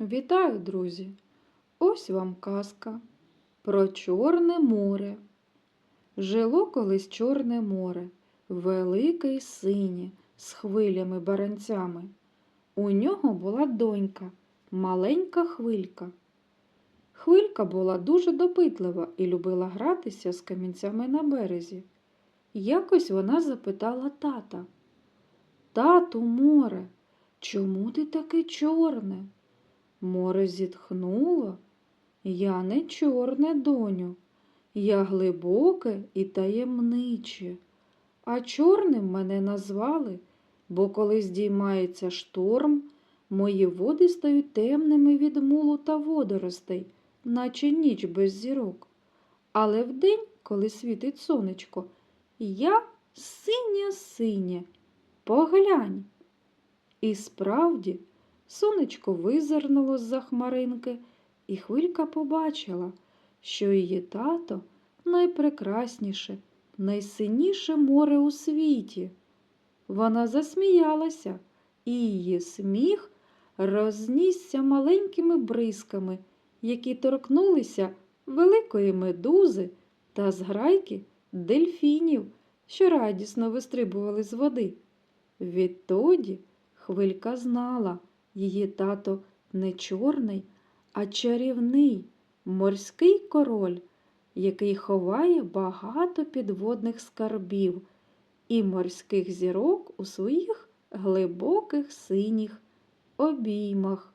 Вітаю, друзі! Ось вам казка про Чорне море. Жило колись Чорне море, велике й синє, з хвилями баранцями. У нього була донька, маленька хвилька. Хвилька була дуже допитлива і любила гратися з камінцями на березі. Якось вона запитала тата. Тату, море, чому ти таке чорне? Море зітхнуло. Я не чорне, доню, я глибоке і таємниче. А чорним мене назвали, бо коли здіймається шторм, мої води стають темними від мулу та водоростей, наче ніч без зірок. Але вдень, коли світить сонечко, я синя-синя. Поглянь. І справді, сонечко визирнуло з-за хмаринки, і хвилька побачила, що її тато найпрекрасніше, найсиніше море у світі. Вона засміялася, і її сміх рознісся маленькими бризками, які торкнулися великої медузи та зграйки дельфінів, що радісно вистрибували з води. Відтоді хвилька знала, її тато не чорний, а чарівний морський король, який ховає багато підводних скарбів і морських зірок у своїх глибоких синіх обіймах.